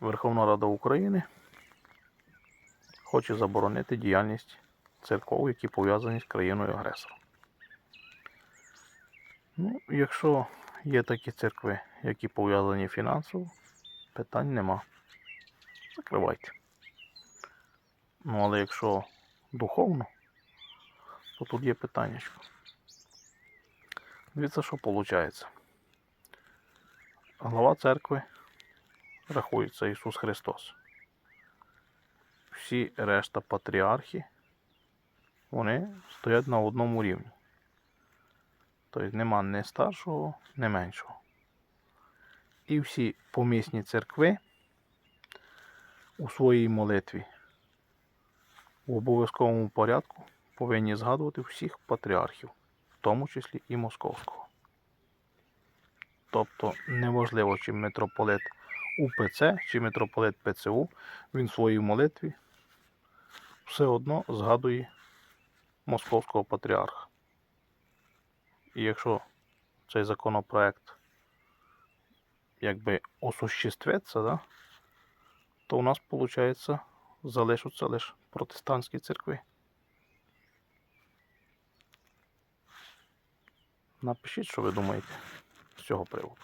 Верховна Рада України хоче заборонити діяльність церков, які пов'язані з країною агресором. Ну, якщо є такі церкви, які пов'язані фінансово, питань нема. Закривайте. Ну, але якщо духовно, то тут є питання. Дивіться, що виходить. Глава церкви рахується Ісус Христос. Всі решта патріархи, вони стоять на одному рівні. Тобто нема ні старшого, ні меншого. І всі помісні церкви у своїй молитві в обов'язковому порядку повинні згадувати всіх патріархів, в тому числі і московського. Тобто неважливо, чи митрополит УПЦ, чи митрополит ПЦУ, він в своїй молитві все одно згадує московського патріарха. І якщо цей законопроект якби осуществиться, да, то у нас, виходить, залишаться лише протестантські церкви. Напишіть, що ви думаєте з цього приводу.